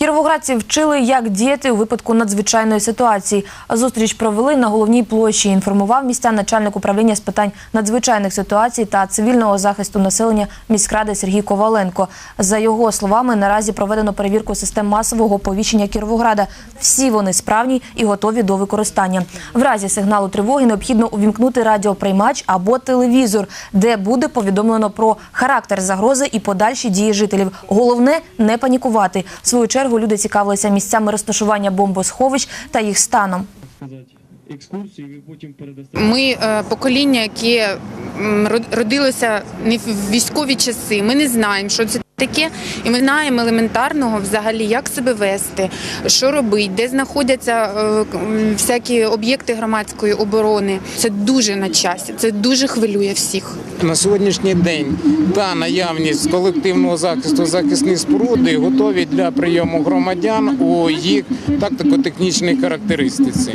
Кіровоградці вчили, як діяти у випадку надзвичайної ситуації. Зустріч провели на головній площі. Інформував містян начальник управління з питань надзвичайних ситуацій та цивільного захисту населення міськради Сергій Коваленко. За його словами, наразі проведено перевірку систем масового повіщення Кіровограда. Всі вони справні і готові до використання. В разі сигналу тривоги необхідно увімкнути радіоприймач або телевізор, де буде повідомлено про характер загрози і подальші дії жителів. Головне не панікувати. В свою чергу люди цікавилися місцями розташування бомбосховищ та їх станом. ви потім. Ми е, покоління, яке родилося не в військові часи. Ми не знаємо, що це таке, і ми знаємо елементарного взагалі, як себе вести, що робити, де знаходяться е, всякі об'єкти громадської оборони. Це дуже на часі, це дуже хвилює всіх. На сьогоднішній день та наявність колективного захисту захисні споруди готові для прийому громадян у їх тактико-технічній характеристиці.